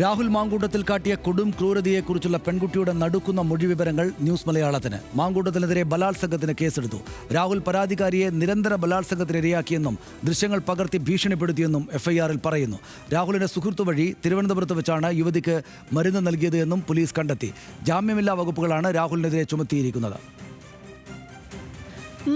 രാഹുൽ മാങ്കൂട്ടത്തിൽ കാട്ടിയ കൊടും ക്രൂരതയെക്കുറിച്ചുള്ള പെൺകുട്ടിയുടെ നടുക്കുന്ന മൊഴി വിവരങ്ങൾ ന്യൂസ് മലയാളത്തിന്. മാങ്കൂട്ടത്തിനെതിരെ ബലാത്സംഗത്തിന് കേസെടുത്തു. രാഹുൽ പരാതിക്കാരിയെ നിരന്തര ബലാത്സംഗത്തിനിരയാക്കിയെന്നും ദൃശ്യങ്ങൾ പകർത്തി ഭീഷണിപ്പെടുത്തിയെന്നും എഫ്ഐആറിൽ പറയുന്നു. രാഹുലിന്റെ സുഹൃത്തു വഴി തിരുവനന്തപുരത്ത് വെച്ചാണ് യുവതിക്ക് മരുന്ന് നൽകിയത് എന്നും പോലീസ് കണ്ടെത്തി. ജാമ്യമില്ലാ വകുപ്പുകളാണ് രാഹുലിനെതിരെ ചുമത്തിയിരിക്കുന്നത്.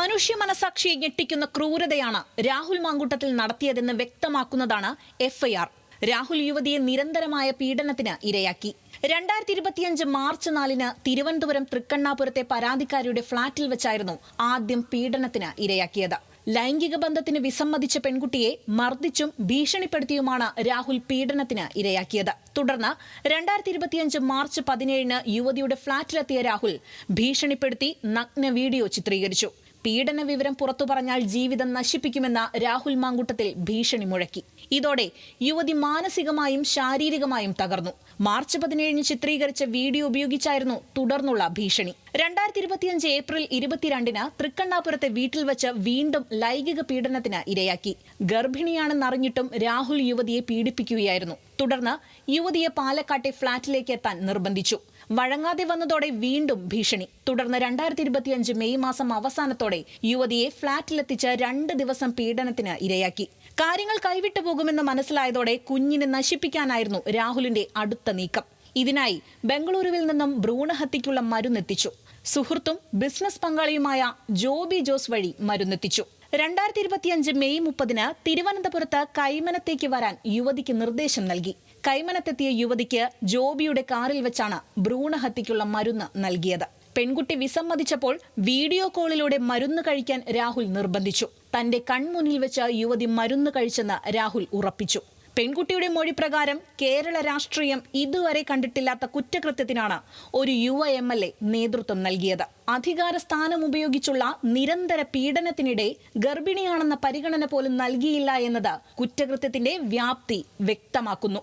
മനുഷ്യ മനസാക്ഷിയെ ഞെട്ടിക്കുന്ന ക്രൂരതയാണ് രാഹുൽ മാങ്കൂട്ടത്തിൽ നടത്തിയതെന്ന് വ്യക്തമാക്കുന്നതാണ് എഫ്ഐആർ. രാഹുൽ യുവതിയെ നിരന്തരമായ പീഡനത്തിന് ഇരയാക്കി. രണ്ടായിരത്തി ഇരുപത്തിയഞ്ച് മാർച്ച് നാലിന് തിരുവനന്തപുരം തൃക്കണ്ണാപുരത്തെ പരാതിക്കാരിയുടെ ഫ്ളാറ്റിൽ വെച്ചായിരുന്നു ആദ്യം പീഡനത്തിന് ഇരയാക്കിയത്. ലൈംഗിക ബന്ധത്തിന് വിസമ്മതിച്ച പെൺകുട്ടിയെ മർദ്ദിച്ചും ഭീഷണിപ്പെടുത്തിയുമാണ് രാഹുൽ പീഡനത്തിന് ഇരയാക്കിയത്. തുടർന്ന് രണ്ടായിരത്തി ഇരുപത്തിയഞ്ച് മാർച്ച് പതിനേഴിന് യുവതിയുടെ ഫ്ളാറ്റിലെത്തിയ രാഹുൽ ഭീഷണിപ്പെടുത്തി നഗ്ന വീഡിയോ ചിത്രീകരിച്ചു. പീഡന വിവരം പുറത്തു പറഞ്ഞാൽ ജീവിതം നശിപ്പിക്കുമെന്ന രാഹുൽ മാങ്കുട്ടത്തിൽ ഭീഷണി മുഴക്കി. ഇതോടെ യുവതി മാനസികമായും ശാരീരികമായും തകർന്നു. മാർച്ച് പതിനേഴിന് ചിത്രീകരിച്ച വീഡിയോ ഉപയോഗിച്ചായിരുന്നു തുടർന്നുള്ള ഭീഷണി. രണ്ടായിരത്തി ഇരുപത്തിയഞ്ച് ഏപ്രിൽ ഇരുപത്തിരണ്ടിന് തൃക്കണ്ണാപുരത്തെ വീട്ടിൽ വെച്ച് വീണ്ടും ലൈംഗിക പീഡനത്തിന് ഇരയാക്കി. ഗർഭിണിയാണെന്നറിഞ്ഞിട്ടും രാഹുൽ യുവതിയെ പീഡിപ്പിക്കുകയായിരുന്നു. തുടർന്ന് യുവതിയെ പാലക്കാട്ടെ ഫ്ളാറ്റിലേക്ക് എത്താൻ നിർബന്ധിച്ചു. വഴങ്ങാതെ വന്നതോടെ വീണ്ടും ഭീഷണി. തുടർന്ന് രണ്ടായിരത്തി ഇരുപത്തിയഞ്ച് മെയ് മാസം അവസാനത്തോടെ യുവതിയെ ഫ്ളാറ്റിലെത്തിച്ച് രണ്ട് ദിവസം പീഡനത്തിന് ഇരയാക്കി. കാര്യങ്ങൾ കൈവിട്ടു പോകുമെന്ന് മനസ്സിലായതോടെ കുഞ്ഞിനെ നശിപ്പിക്കാനായിരുന്നു രാഹുലിന്റെ അടുത്ത നീക്കം. ഇതിനായി ബംഗളൂരുവിൽ നിന്നും ഭ്രൂണഹത്യയ്ക്കുള്ള മരുന്നെത്തിച്ചു. സുഹൃത്തും ബിസിനസ് പങ്കാളിയുമായ ജോബി ജോസ് വഴി മരുന്നെത്തിച്ചു. രണ്ടായിരത്തി ഇരുപത്തിയഞ്ച് മെയ് മുപ്പതിന് തിരുവനന്തപുരത്ത് കൈമനത്തേക്ക് വരാൻ യുവതിക്ക് നിർദ്ദേശം നൽകി. കൈമനത്തെത്തിയ യുവതിക്ക് ജോബിയുടെ കാറിൽ വെച്ചാണ് ഭ്രൂണഹത്യയ്ക്കുള്ള മരുന്ന് നൽകിയത്. പെൺകുട്ടി വിസമ്മതിച്ചപ്പോൾ വീഡിയോ കോളിലൂടെ മരുന്ന് കഴിക്കാൻ രാഹുൽ നിർബന്ധിച്ചു. തന്റെ കൺമുന്നിൽ വെച്ച് യുവതി മരുന്ന് കഴിച്ചെന്ന് രാഹുൽ ഉറപ്പിച്ചു. പെൺകുട്ടിയുടെ മൊഴി പ്രകാരം കേരള രാഷ്ട്രീയം ഇതുവരെ കണ്ടിട്ടില്ലാത്ത കുറ്റകൃത്യത്തിനാണ് ഒരു യുവ എം എൽ എ നേതൃത്വം നൽകിയത്. അധികാര സ്ഥാനം ഉപയോഗിച്ചുള്ള നിരന്തര പീഡനത്തിനിടെ ഗർഭിണിയാണെന്ന പരിഗണന പോലും നൽകിയില്ല എന്നത് കുറ്റകൃത്യത്തിന്റെ വ്യാപ്തി വ്യക്തമാക്കുന്നു.